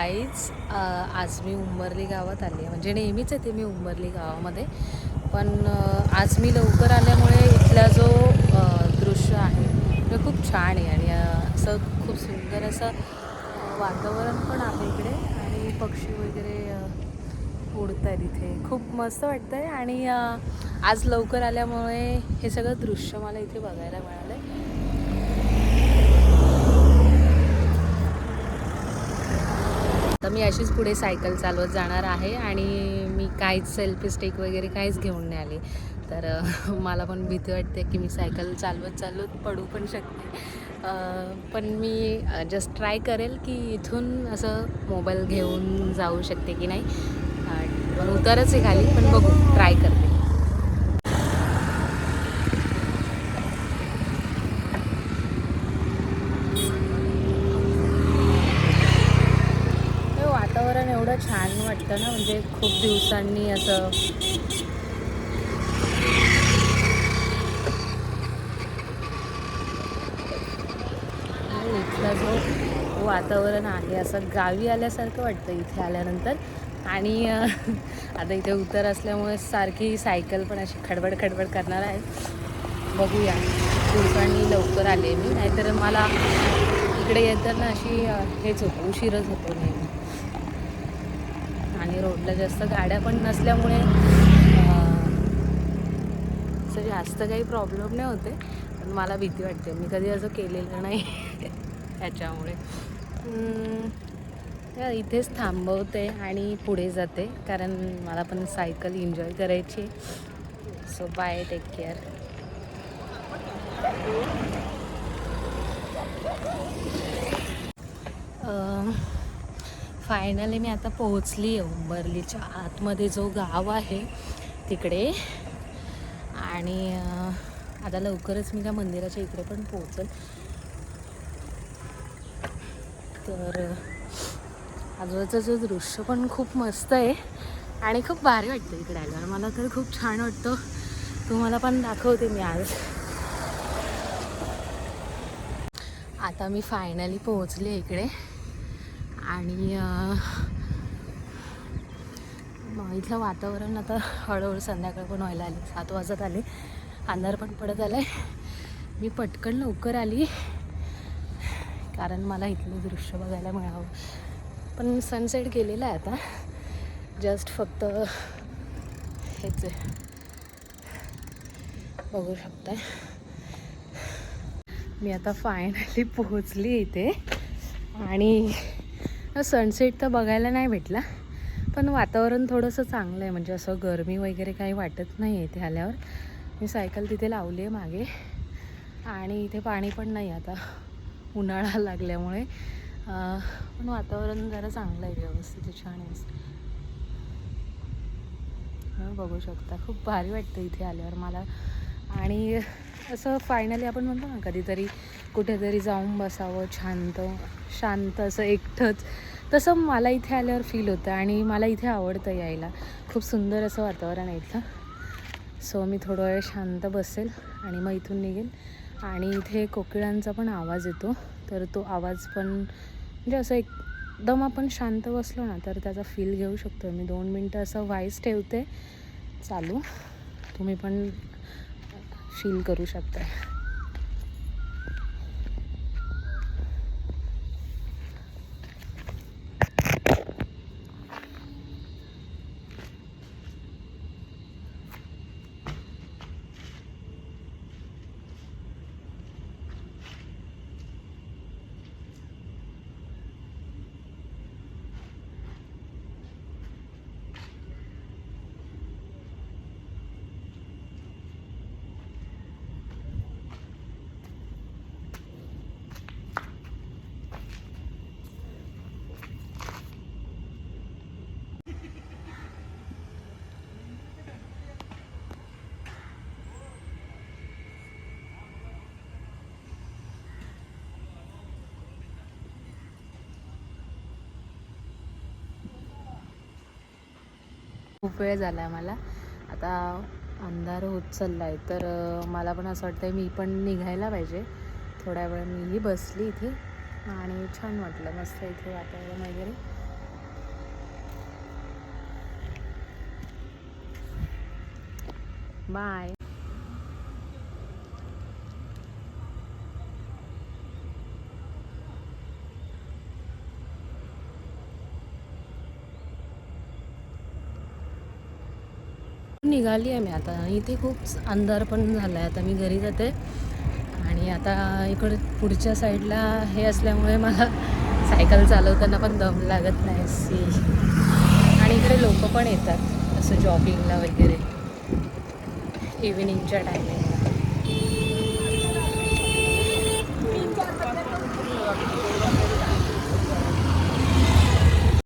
आईच आज मी उंबरली गावात आली आहे. म्हणजे नेहमीच येते मी उंबरली गावामध्ये. पण आज मी लवकर आल्यामुळे इथला जो दृश्य आहे ते खूप छान आहे. आणि असं खूप सुंदर असं वातावरण पण आहे इकडे. आणि पक्षी वगैरे उडत आहेत इथे. खूप मस्त वाटतं आहे आणि आज लवकर आल्यामुळे हे सगळं दृश्य मला इथे बघायला मिळालं आहे तर मी अशीच पुढे सायकल चालवत जाणार आहे आणि मी काहीच सेल्फी स्टिक वगैरे काहीच घेऊन नाही आली. तर मला पण भीती वाटते की मी सायकल चालवत चालवत पडू पण शकते. पण मी जस्ट ट्राय करेल की इथून असं मोबाईल घेऊन जाऊ शकते की नाही. पण उतरच आहे खाली पण बघू ट्राय करते हे वातावरण एवढं छान ना म्हणजे खूप दिवसांनी असं. इथलं जो वातावरण आहे असं गावी आल्यासारखं वाटतं इथे आल्यानंतर. आणि आता इथे उतर असल्यामुळे सारखी सायकल पण अशी खडबड खडबड करणार आहे. बघूया. दिवसांनी लवकर आले मी नाहीतर मला इकडे येताना अशी हेच होतं उशीरच होतो नेहमी. आणि रोडला जास्त गाड्या पण नसल्यामुळे असं जास्त काही प्रॉब्लेम नाही होते. पण मला भीती वाटते. मी कधी असं केलेलं नाही त्याच्यामुळे इथेच थांबवते आणि पुढे जाते. कारण मला पण सायकल एन्जॉय करायची so bye take care finally मी आता पोहोचली आहे उंबरलीच्या आतमध्ये जो गाव आहे तिकडे. आणि आता लवकरच मी त्या मंदिराच्या इकडे पण पोहोचल. तर अं, आजूबाजूचं जो दृश्य पण खूप मस्त आहे आणि खूप भारी वाटतं इकडे आल्यावर मला तर खूप छान वाटतं. तुम्हाला पण दाखवते मी आज. आता मी फायनली पोहोचले इकडे. आणि मग इथलं वातावरण आता हळूहळू संध्याकाळ पण व्हायला आली. सात वाजत आले. अंधार पण पडत आला आहे मी पटकन लवकर आली. कारण मला इथलं दृश्य बघायला मिळावं. पण सनसेट गेलेला आहे आता. जस्ट फक्त हेच आहे. बघू शकताय. मी आता फायनली पोहोचली इथे. आणि सनसेट तर बघायला नाही भेटला. पण वातावरण थोडंसं चांगलं आहे. म्हणजे असं गरमी वगैरे काही वाटत नाही आहे इथे आल्यावर. मी सायकल तिथे लावली आहे मागे. आणि इथे पाणी पण नाही आता. उन्हाळा लागल्यामुळे. पण वातावरण जरा चांगलं आहे व्यवस्थित छान आहे. बघू शकता. खूप भारी वाटतं इथे आल्यावर. मला आणि असं फायनली आपण म्हणतो ना कधीतरी कुठेतरी जाऊन बसावं शांत शांत असं एकटंच. तसं मला इथे आल्यावर फील होतं आणि मला इथे आवडतं यायला. खूप सुंदर असं वातावरण आहे इथं सो मी थोडं वेळ शांत बसेल आणि मग इथून निघेल. आणि इथे कोकिळांचा पण आवाज येतो. तर तो आवाज पण म्हणजे असं एकदम आपण शांत बसलो ना तर त्याचा फील घेऊ शकतो मी दोन मिनटं असं व्हाईस ठेवते. चालू. तुम्ही पण फील करू शकता खूप वेळ झाला आहे मला. आता अंधार होत चालला आहे तर मला पण असं वाटतं मी पण निघायला पाहिजे. थोड्या वेळ मीही बसली इथे आणि छान वाटलं मस्त इथे वातावरण वगैरे. बाय. निघाली आहे मी आता. इथे खूप अंधार पण झाला आहे आता मी घरी जाते. आणि आता इकडे पुढच्या साईडला हे असल्यामुळे मला सायकल चालवताना पण दम लागत नाही. सी. आणि इकडे लोक पण येतात. असं जॉगिंगला वगैरे. इव्हिनिंगच्या टायमिंगला